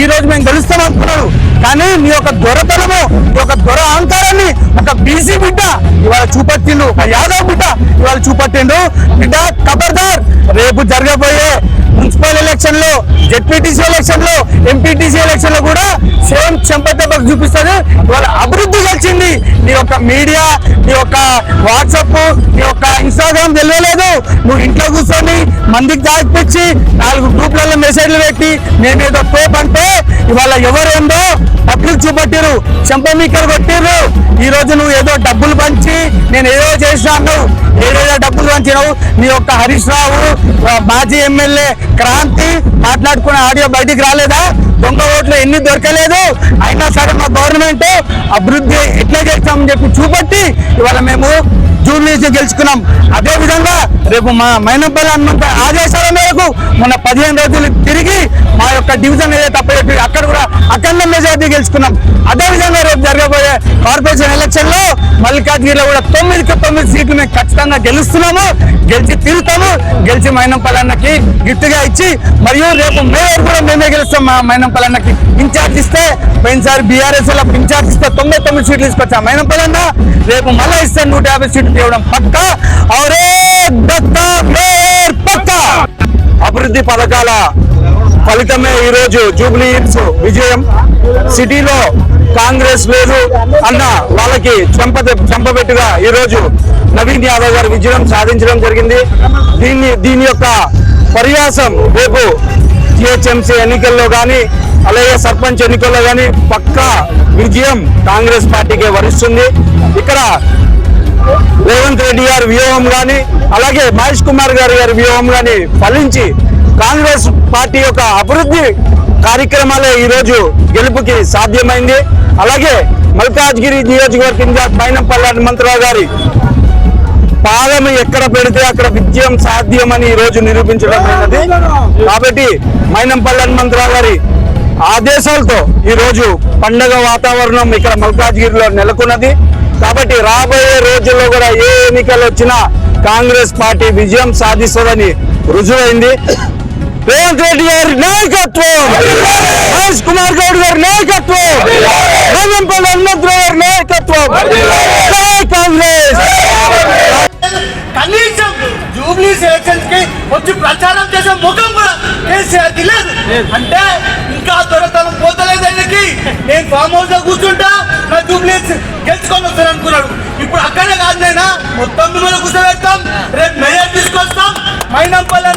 ఈ రోజు మేము గెలుస్తాం అనుకున్నారు. కానీ నీ యొక్క దొరతనము నీ యొక్క దొర అహంకారాన్ని ఒక బీసీ బిడ్డ ఇవాళ చూపట్టిండు. ఒక యాదవ్ బిడ్డ ఇవాళ చూపట్టిండు. బిడ్డ ఖబర్దార్ రేపు జరగబోయే మున్సిపల్ ఎలక్షన్లో జెడ్పీటీసీ ఎలక్షన్లో ఎంపీటీసీ ఎలక్షన్లో కూడా సేమ్ చెంపదెబ్బకు చూపిస్తారు ఇవాళ అభివృద్ధి గెలిచింది నీ యొక్క మీడియా నీ యొక్క వాట్సాప్ నీ యొక్క ఇన్స్టాగ్రామ్ తెలియలేదు. నువ్వు ఇంట్లో కూర్చొని మందికి దాచిపెచ్చి నాలుగు గ్రూప్లలో మెసేజ్లు పెట్టి నేనేదో తోపు అంటే ఇవాళ ఎవరేందో పబ్లిక్ చూపట్టిరు చెంపమీకలు కొట్టిర్రు. ఈ రోజు నువ్వు ఏదో డబ్బులు పంచి నేను ఏదో చేసినాను ఏదేదో డబ్బులు పంచినావు. నీ యొక్క హరీష్ రావు మాజీ ఎమ్మెల్యే క్రాంతి మాట్లాడుకున్న ఆడియో బయటికి రాలేదా? దొంగ ఓట్లు ఎన్ని దొరకలేదు? అయినా సరే మా గవర్నమెంట్ అభివృద్ధి ఎట్లా చేస్తామని చెప్పి చూపట్టి ఇవాళ మేము జూబ్లీస్ గెలుచుకున్నాం. అదే విధంగా రేపు మా మైనపల్లి హనుమంత ఆదేశాల మేరకు మొన్న పదిహేను రోజులు తిరిగి మా యొక్క డివిజన్ ఏదైతే అప్పచెప్పి అక్కడ కూడా అఖండ మెజార్టీ గెలుచుకున్నాం. అదేవిధంగా రేపు జరగబోయే కార్పొరేషన్ ఎలక్షన్లో మల్లికార్జునలో కూడా తొమ్మిదికి తొమ్మిది సీట్లు మేము ఖచ్చితంగా గెలుస్తున్నాము. గెలిచి తీరుతాము. గెలిచి మైనంపల్లి అన్నకి గిఫ్ట్గా ఇచ్చి మరియు రేపు మేయర్ కూడా మేమే గెలుస్తాం మా మైనంపల్లి అన్నకి. ఇన్ఛార్జ్ ఇస్తే పోయినసారి బీఆర్ఎస్లో ఇన్ఛార్జ్ ఇస్తే తొంభై తొమ్మిది సీట్లు తీసుకొచ్చాం. మైనంపల్లి అన్న రేపు మళ్ళీ ఇస్తే నూట యాభై సీట్లు తీయడం పక్క. అవరే అభివృద్ధి పథకాల ఫలితమే ఈ రోజు జూబ్లీ హిల్స్ విజయం. సిటీలో కాంగ్రెస్ లేదు అన్న వాళ్ళకి చెంప చెంపబెట్టుగా ఈ రోజు నవీన్ యాదవ్ గారు విజయం సాధించడం జరిగింది. దీన్ని దీని యొక్క పర్యాసం రేపు జిహెచ్ఎంసీ ఎన్నికల్లో కానీ అలాగే సర్పంచ్ ఎన్నికల్లో కానీ పక్కా విజయం కాంగ్రెస్ పార్టీకే వరిస్తుంది. ఇక్కడ రేవంత్ రెడ్డి గారి వ్యూహం కానీ అలాగే మహేష్ కుమార్ గారి గారి వ్యూహం కానీ ఫలించి కాంగ్రెస్ పార్టీ యొక్క అభివృద్ధి కార్యక్రమాలే ఈ రోజు గెలుపుకి సాధ్యమైంది. అలాగే మల్కాజ్గిరి నియోజకవర్గ ఇన్ఛార్జ్ మైనంపల్లి హనుమంతరావు గారి పాదం ఎక్కడ పెడితే అక్కడ విజయం సాధ్యమని అని రోజు నిరూపించడం అయినది. కాబట్టి మైనంపల్లి హనుమంతరావు గారి ఆదేశాలతో ఈ రోజు పండగ వాతావరణం ఇక్కడ మల్కాజ్గిరిలో నెలకొన్నది. కాబట్టి రాబోయే రోజుల్లో కూడా ఏ ఎన్నికలు వచ్చినా కాంగ్రెస్ పార్టీ విజయం సాధిస్తుందని రుజువైంది. రేవంత్ రెడ్డి గారి నాయకత్వం! మహేష్ కుమార్ గౌడ్ గారి నాయకత్వం! మైనంపల్లి హనుమంతరావు గారి నాయకత్వం! కాంగ్రెస్! కనీసం జూబ్లీ సెలక్షన్స్కి వచ్చి ప్రచారం చేసే ముఖం కూడా కేసీఆర్కి లేదు. అంటే ఇంకా దొరతనం పోతలేదు ఆయనకి నేను ఫామ్ హౌస్లో కూర్చుంటా నా జూబ్లీ మొత్తం మిమ్మల్ని కూర్చోబెడతాం. రేపు మేయర్ తీసుకొస్తాం మైనంపల్లి